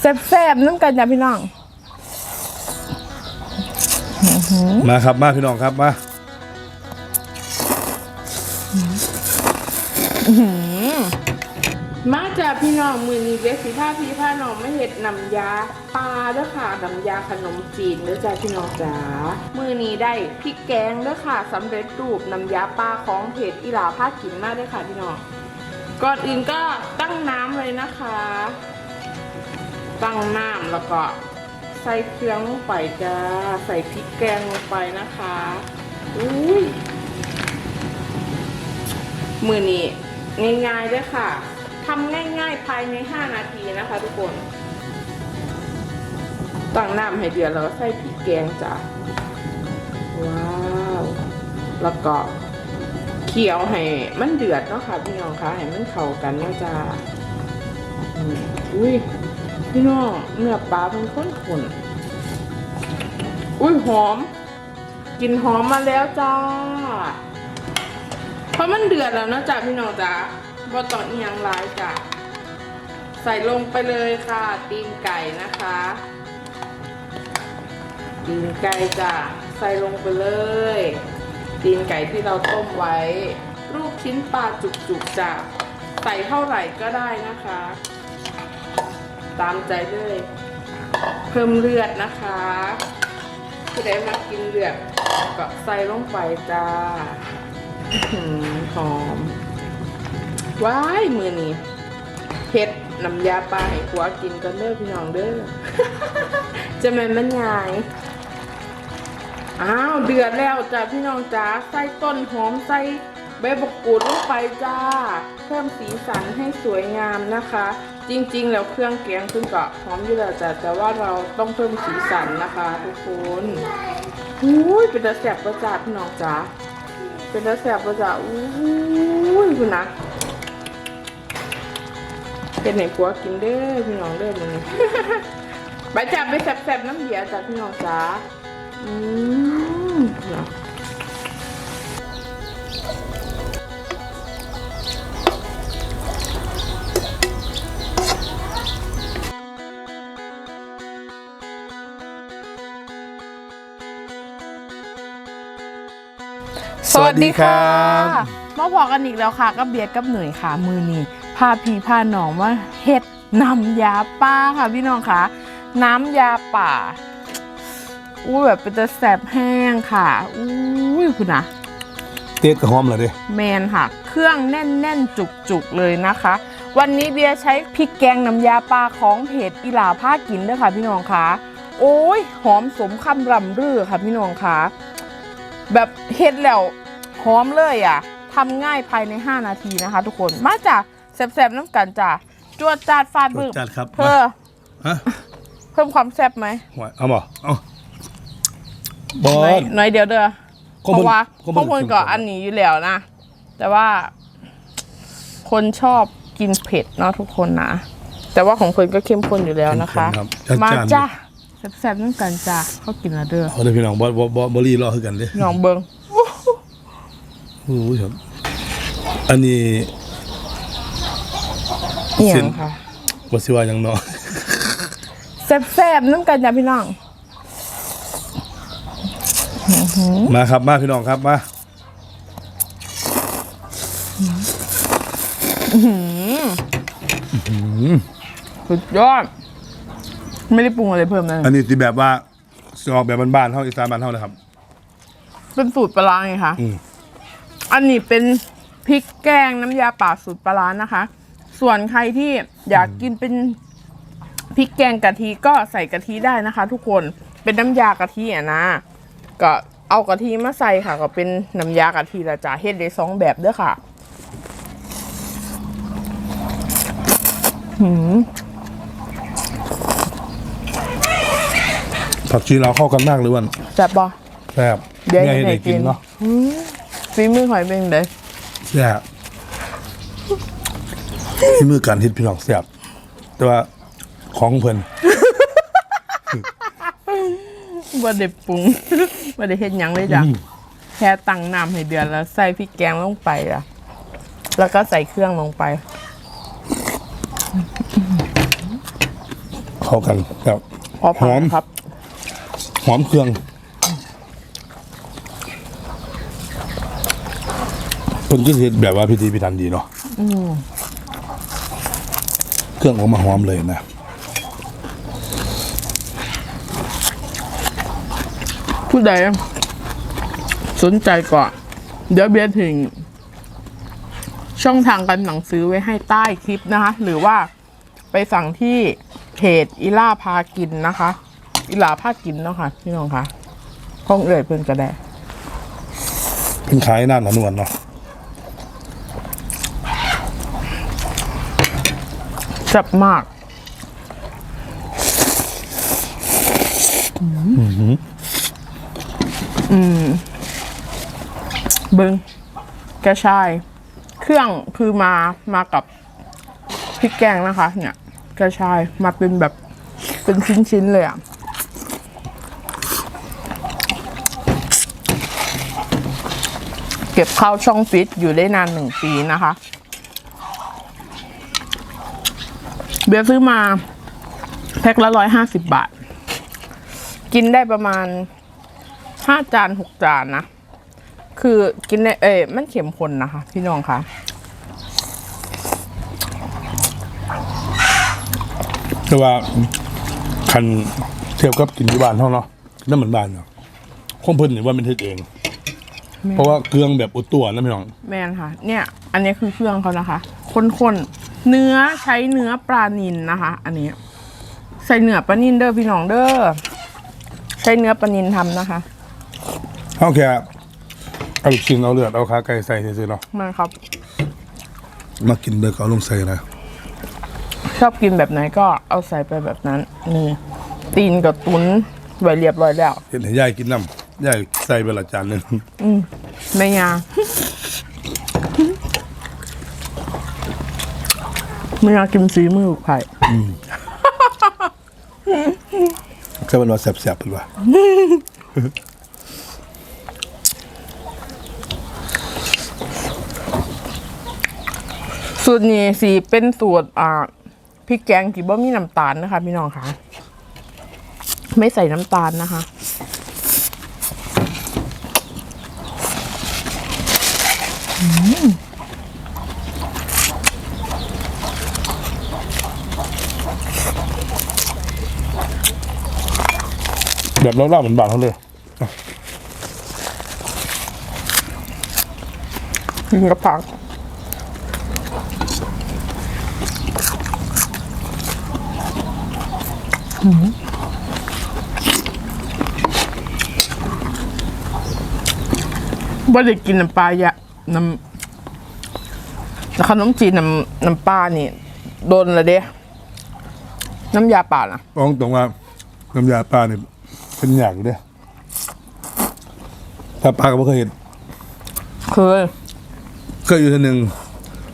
แซ่บๆน้ำกันจ้ะพี่น้องมาครับมาพี่น้องครับมามาจากพี่น้องมือนี้เวสีผ้าพี่ผ้าน้องไม่เห็ดนำยาปลาเด้อค่ะนำยาขนมจีนเด้อจ้าพี่น้องจ๋ามือนี้ได้พริกแกงเด้อค่ะสำเร็จรูปนำยาปลาของเพจอีหลาผ้ากินมากเด้อค่ะพี่น้องก่อนอื่นก็ตั้งน้ำเลยนะคะ ตั้งน้ำแล้วก็ใส่เครื่องลงไปจ้า ใส่พริกแกงลงไปนะคะอุ้ยมือนี้ง่ายๆด้วยค่ะทำง่ายๆภายใน 5 นาทีนะคะ ทุกคน ตั้งน้ำให้เดือดแล้วก็ใส่พริกแกงจ้ะว้าวแล้วก็เคี่ยวให้มันเดือดเนาะค่ะพี่น้องคะให้มันเข้ากันเนาะจ้าอุ้ย พี่น้องเนื้อปลาเป็นข้นขุนอุ้ยหอมกลินหอมมาแล้วจ้า เพราะมันเดือดแล้วนะจ๊ะพี่น้องจ๊ะบอต่ออียังร้ายจ้ะใส่ลงไปเลยค่ะตีนไก่นะคะตีนไก่จ้ะใส่ลงไปเลยตีนไก่ที่เราต้มไว้รูปชิ้นปลาจุกๆจ้ะใส่เท่าไหร่ก็ได้นะคะ ตามใจเลย เพิ่มเลือดนะคะผู้ใดมากินเลือดก็ใส่ลงไปจ้าหอม ว้ายมือนี้เผ็ดน้ำยาปลาให้ผัวกินกันเด้อพี่น้องเด้อจะแม่นมันยายอ้าวเดือดแล้วจ้าพี่น้องจ้าใส่ต้นหอมใส่ใบบกกูดลงไปจ้า เพิ่มสีสันให้สวยงามนะคะ จริงๆ แล้วเครื่องแกงซึ่งก็หอมอยู่แล้วจ้ะแต่ว่าเราต้องเพิ่มสีสันนะคะทุกคนอุ้ยเป็นตาแสบประจาพี่น้องจ้าเป็นแล้วแสบประจะอู้ยคุณนะเป็นไหนผัวกินเด้อพี่น้องเด้อมึงไปจับไปแสบๆน้ำเดียจ้ะพี่น้องจ้าอืม วัสดีครับมาพอกันอีกแล้วค่ะก็เบียดกับหน่วยค่ะมือนี้พาพี่พาน้องมาเฮ็ดน้ำยาป่าค่ะพี่น้องค่ะ น้ำยาป่าอู้แบบเป็นตะแสบแห้งค่ะอู้ยคุณนะเตี้ยกระหอมเหรอเด้แมนค่ะ เครื่องแน่นๆจุกๆเลยนะคะ วันนี้เบียร์ใช้พริกแกงน้ำยาปลาของเพจอีหลาผ้ากินด้วยค่ะ พี่น้องคะโอ้ยหอมสมคำรำรือค่ะพี่น้องคะแบบเฮ็ดแล้ว หอมเลยอะทำง่ายภายใน 5 นาทีนะคะ ทุกคนมาจ้ะแสบๆน้ำกันจ้ะจวดจาดฟาดบึ้งจัดครับเธอฮะเพิ่มความแซ่บไหมหวยเอาบ่เอาบอหน่อยลหน่อยเดียวเด้อเพราะว่าก็ข้าวโพดก็อันนี้อยู่แล้วนะ แต่ว่า คนชอบกินเผ็ดเนาะทุกคนนะแต่ว่าของคนก็เข้มข้นอยู่แล้วนะคะรับมาจานจ้าแซ่บๆนั่นกันจ้าเขากินและเด้อเอาเลยพี่น้องบอบอบอบอรี่รอคือกันเด้น้องเบิง โอ้โหครับอันนี้เอียเส้งนค่ะบสิว่าหยังเนาะ แซ่บๆนั่นกันจ้าพี่น้องมาครับมาพี่น้องครับมาสุดยอด ไม่ได้ปรุงอะไรเพิ่มเลยอันนี้ที่แบบว่าสออกแบบบ้านๆเท่าอีสานบ้านเท่าเลยครับ เป็นสูตรปลาร้าไงคะอืม อันนี้เป็นพริกแกงน้ำยาป่าสูตรปลาร้านะคะ ส่วนใครที่อยากกินเป็นพริกแกงกะทิก็ใส่กะทิได้นะคะ ทุกคนเป็นน้ำยากะทิอะนะ ก็เอากะทิมาใส่ค่ะ ก็เป็นน้ำยากะทิละจ้าเฮ็ดได้สองแบบเด้วยค่ะหืมผักชีเราวเข้ากันมากเลยวันแซ่บปะแซ่บเดี๋ยวง่ายให้ให้ได้กิกินนเนาะ ฝีมือหอยเป็นไงแซ่บที่มือการเฮ็ดพี่น้องแซ่บแต่ว่าของเพิ่นว่าได้ปรุงว่าได้เฮ็ดหยังเลยจ้ะอืมแค่ตั้งน้ำให้เดือดแล้วใส่พริกแกงลงไปอะ แล้วก็ใส่เครื่องลงไปขเข้ากันครับพอหอมครับ หอมเครื่อง คนก็คือแบบว่าพิธีพิธันดีเนาะเครื่องออกมาหอมเลยนะผู้ใดสนใจก็เดี๋ยวเบียร์ถึง ช่องทางการสั่งซื้อไว้ให้ใต้คลิปนะคะ หรือว่าไปสั่งที่เพจอีล่าพากินนะคะอีล่าพากินเนาะค่ะพี่น้องคะห้องเอ่ยเพื่อนก็ได้เป็นขายนานหนานวลเนาะ แซ่บมากอืมเบิงกระชาย เครื่องคือมามากับพริกแกงนะคะ เนี่ย กระชายมาเป็นแบบเป็นชิ้นๆเลยอะ่ะเก็บเข้าช่องฟิตอยู่ได้นานหนึ่งปีนะคะ เบียร์ซื้อมาแพ็คละร้อยห้าสิบบาท กินได้ประมาณห้าจานหกจานนะ คือกินได้เอ้ยมันเข็มข้นนะคะ พี่น้องคะแต่ว่าคันเทียบกับกินที่บ้านเท่าเนาะนั่นเหมือนบ้านเนาะคงเพิ่นเห็นว่าเป็นเทศเอง เพราะว่าเครื่องแบบอุดตัวนะพี่น้อง แมนค่ะ เนี่ย อันนี้คือเครื่องเขานะคะข้นๆ เนื้อใช้เนื้อปลานินนะคะ อันนี้ ใส่เนื้อปลานินเด้อพี่น้องเด้อใช้เนื้อปลานินทำนะคะเอาแค่เอาลูกชิ้นเอาเลือดเอาขาไก่ใส่ซื่อๆเนาะมาครับ มากินเบอร์เขาลงใส่นะชอบกินแบบไหนก็เอาใส่ไปแบบนั้น นี่ ตีนกับตุนไว้เรียบร้อยแล้วเห็นให้ยายกินน้ำยายใส่ไปละจานหนึงไม่ยา ไม่อยากกินสีมือไผ่แค่เป็นว่าแสบๆเป็นว่าสูตรนี้สีเป็นสูตรอ่าพริกแกงที่บ่มีน้ำตาลนะคะ พี่น้องคะไม่ใส่น้ำตาลนะคะ แบบเล่าๆเหมือนบ้านเขาเลยกินกับผักว่าได้กินน้ำปลายะน้ำแต่ขนมจีนน้ำน้ำปลานี่โดนละเด้น้ำยาป่าน่ะบอกตรงว่าน้ำยาปลาเนี่ย เป็นอย่างอยู่เด้ถ้าปลาก็ไม่เคยเห็นเคยเคยอยู่ทีหนึ่ง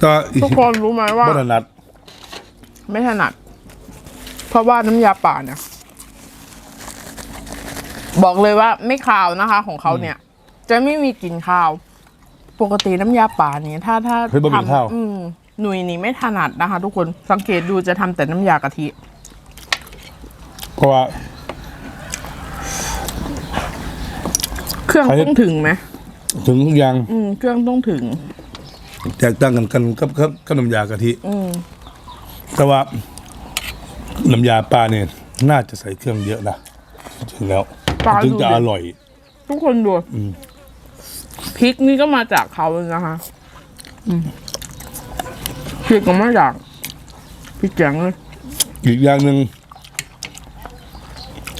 แก็อีกทุกคนรู้ไหมว่าบัตนัดไม่ถนัด เพราะว่าน้ำยาป่าเนี่ย บอกเลยว่าไม่คาวนะคะ ของเขาเนี่ย จะไม่มีกลิ่นคาว ปกติน้ำยาป่าเนี่ยถ้าถ้าเฮ้ยบะหมี่ข้าวอืมหนุ่ยนี่ไม่ถนัดนะคะ ทุกคนสังเกตดูจะทำแต่น้ำยากะทิ เพราะว่า เครื่องใครต้องถึงไหมถึงทุกอย่างอืมเครื่องต้องถึง แตกต่างกันกันกับกับกับน้ำยากะทิอืมแต่ว่าน้ำยาปลาเนี่ยน่าจะใส่เครื่องเยอะนะถึงแล้วปลาถึงดูจะดิ อร่อย ทุกคนดูพริกนี่ก็มาจากเขาเลยนะคะอืมพริกก็มาจากพริกแกงเลยอีกอย่างหนึ่ง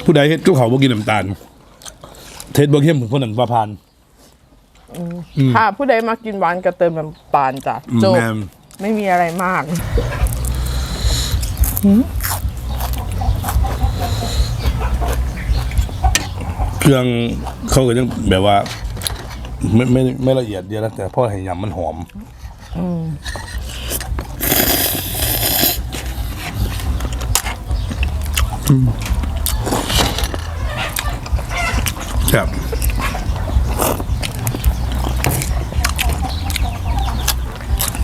ผู้ใดเฮ็ดก็เขาบ่กินน้ำตาล เทศบ่เข้มถึงคนนั้นว่าพาน ค่ะ ผู้ใดมากินหวานก็เติมน้ำตาลจ้ะจบแม่น ไม่มีอะไรมากเครื่องเขาก็ยังแบบว่า ไม่ไม่ไม่ละเอียดเดียวนะแต่พอให้ยำมันหอมครับ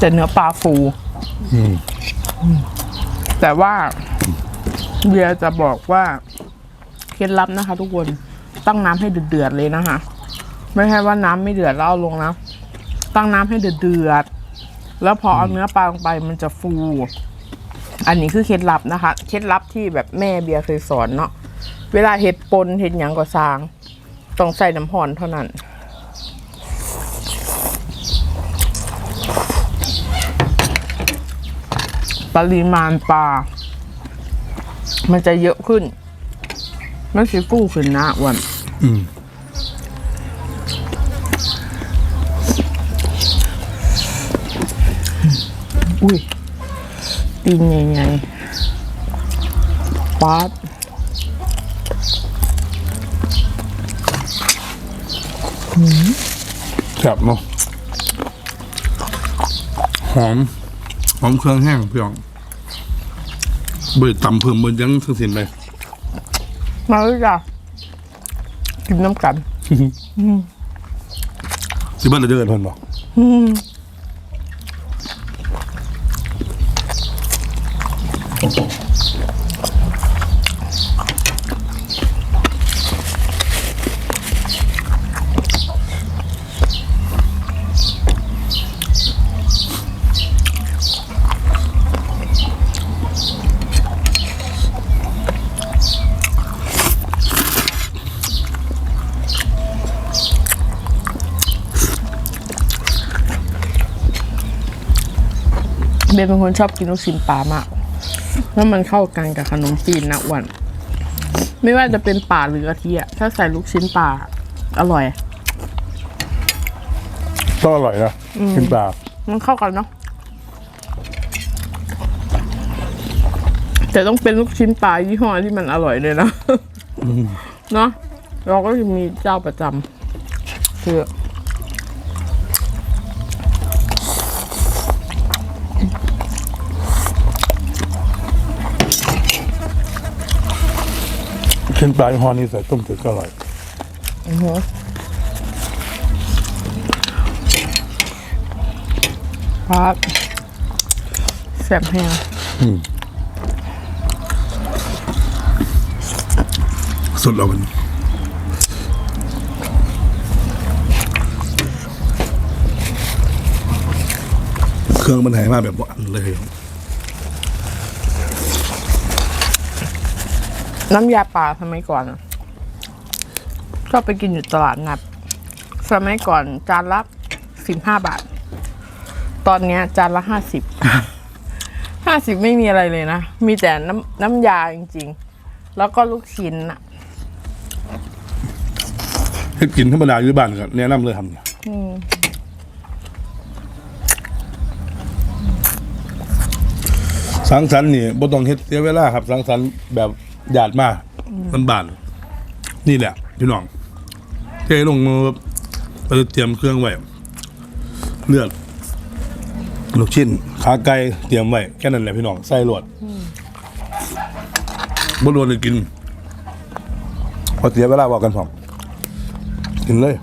แต่เนื้อปลาฟูอืมแต่ว่าเบียร์จะบอกว่าเคล็ดลับนะคะ ทุกคนตั้งน้ำให้เดือดๆเลยนะคะ ไม่ใช่ว่าน้ำไม่เดือดแล้วเอาลงนะตั้งน้ำให้เดือดๆแล้วพอเอาเนื้อปลาลงไปมันจะฟู อันนี้คือเคล็ดลับนะคะ เคล็ดลับที่แบบแม่เบียร์เคยสอนเนาะเวลาเห็ดปนเห็ดหยังก็สร้าง ต้องใส่น้ำหอนเท่านั้น ปริมาณปลา มันจะเยอะขึ้น มันสิฟูขึ้นนะอ้วันอืมอุ้ยตีนใหญ่ๆป๊าดแซ่บเนาะหอม หอมเครื่องแห้งพี่น้องเบิดตำเพิ่มเบิดยังทั้งสิ้นเลยมาเลยจ้ะกินน้ำกันสิบ้านเราเจอกันเพิ่นบอก เบนเป็นคนชอบกินลูกชิ้นปลามากแล้วมันเข้ากันกับขนมจีนนะอ้วันไม่ว่าจะเป็นป่าหรือกะทิอะถ้าใส่ลูกชิ้นปลาอร่อยต้องอร่อยนะกินปลามันเข้ากันเนาะแต่ต้องเป็นลูกชิ้นปลายี่ห้อที่มันอร่อยเลยนะเนาะเราก็จะมีเจ้าประจำคือ กินปลายี่ห้อนี้ใส่ต้มจืดก็อร่อยปลาแซ่บแห้งสุดแล้วมันเครื่องมันหายมาแบบหวานเลย น้ำยาปลาสมัยก่อนอะชอบไปกินอยู่ตลาดนัดสมัยก่อนจานละสิบห้าบาท ตอนเนี้ยจานละห้าสิบห้าสิบไม่มีอะไรเลยนะ มีแต่น้ำน้ำยาจริง ๆ แล้วก็ลูกชิ้นอะเฮ็ดกินธรรมดาอยู่บ้านก็แนะนำเลยทำเนี่ยสังสรรค์นี่บ่ต้องเฮ็ดเสียเวลาครับ สังสรรค์แบบ หยาดมากมันบานๆนี่แหละพี่น้องเทลงมือไปเตรียมเครื่องไว้เลือดลูกชิ้นขาไก่เตรียมไว้แค่นั้นแหละพี่น้องใส่รวดบ่รวดเลยกินพอเสียเวลาบอกกันพร้อมกินเลย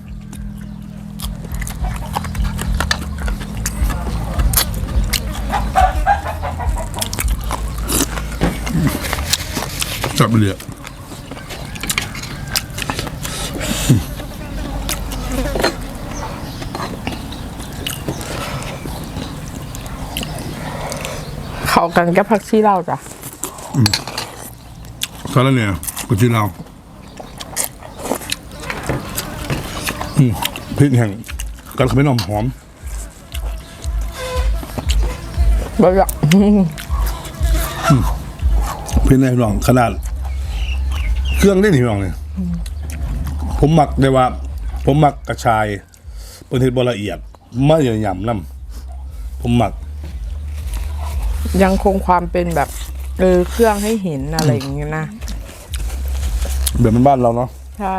บไปเลยอะเข้ากันกับผักชีเราจ้ะตอนนั้นเนี่ยกุจิเราอืมพริกแห้งกันขมิ้นหอมหอมแบบอยากพริกแห้งพี่น้องขนาด เครื่องได้หนิพี่น้องเนี่ยผมหมักได้ว่า ผมหมักกระชายเป็นเทศบละเอียดไม่อย่าหยำน้ำผมหมัก ยังคงความเป็นแบบเออเครื่องให้เห็นอะไรอย่างเงี้ยนะแบบบ้านๆเราเนาะใช่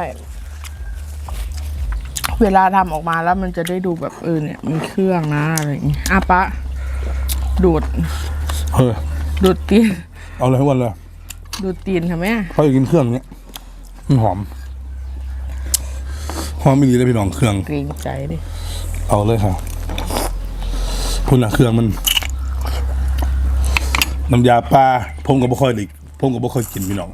เวลาทำออกมาแล้วมันจะได้ดูแบบเออเนี่ยมีเครื่องนะอะไรอย่างเงี้ยอะปะดูดเฮ้ยดูดตีนเอาเลยทุกวันเลย ดูดตีนทำไมอะเขาอยากกินเครื่องเนี้ยมันหอม หอมไม่ดีเลยพี่น้องเครื่อง เกรงใจดิเอาเลยค่ะคุณนะเครื่องมัน น้ำยาปลาผมก็บ่ค่อยได้ผมก็บ่ค่อยกินพี่น้อง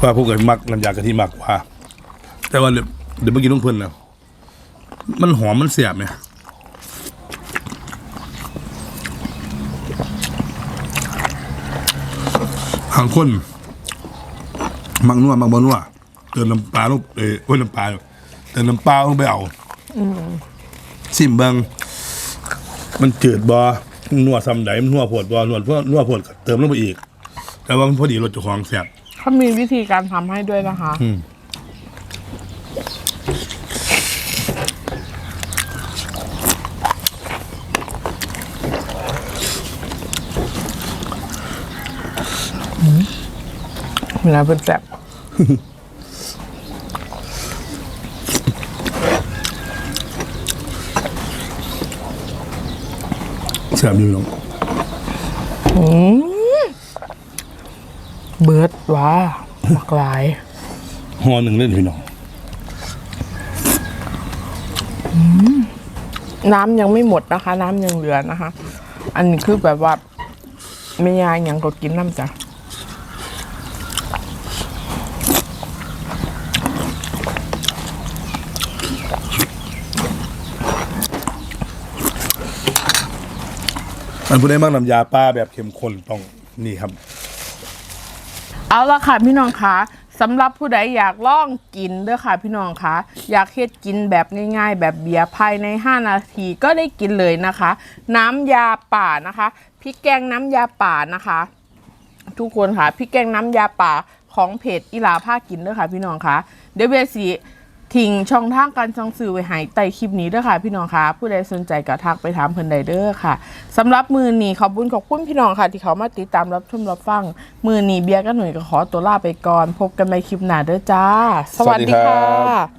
ว่าผมก็มักน้ำยากะทิมากกว่า แต่ว่าเดี๋ยวเดี๋ยวเมื่อกี้ต้องเพิ่นแล้วมันหอมมันเสียบเนี่ยางคนมักนัวมักบ่นัวเติมน้ำปลาลงเอ้ยโอ้ยน้ำปลาเติมน้ำปลาลงไปเอาซิมเบิงมันจืดบ่นัวซ้ำใดมันนัวโพดบ่นัวพวนัวโพดก็เติมลงไปอีก แต่ว่ามันพอดีรสเจ้าของแซ่บเขามีวิธีการทำให้ด้วยนะคะ อืม เวลาเป็นแซ่บแซ่บอยู่พี่น้องเบิร์ดว้าหลากหลายห่อหนึ่งเล่นพี่น้อง น้ำยังไม่หมดนะคะ น้ำยังเหลือนะคะ อันนี้คือแบบว่าไม่ยายยังก็กินน้ำจ้ะ อันผู้ใดมักน้ำยาปลาแบบเข้มข้นต้องนี่ครับ เอาละค่ะพี่น้องคะสำหรับผู้ใดอยากลองกินเด้อค่ะพี่น้องคะอยากเฮ็ดกินแบบง่ายๆ แบบเบียร์ภายใน 5 นาทีก็ได้กินเลยนะคะ น้ำยาป่านะคะพริกแกงน้ำยาป่านะคะ ทุกคนค่ะพริกแกงน้ำยาป่าของเพจอีลาผ้ากินเด้อค่ะพี่น้องคะเดี๋ยวเบยสี ทิ้งช่องทางการช่องสื่อไว้ให้ใต้คลิปนี้เด้อค่ะ พี่น้องคะผู้ใดสนใจก็ทักไปถามเพิ่นได้เด้อค่ะสำหรับมือนี้ขอบคุณขอบคุณพี่น้องค่ะ ที่เขามาติดตามรับชมรับฟัง มือนี้เบียร์กับหนุ่ยก็ขอตัวลาไปก่อน พบกันใหม่คลิปหน้าเด้อจ้า สวัสดีค่ะ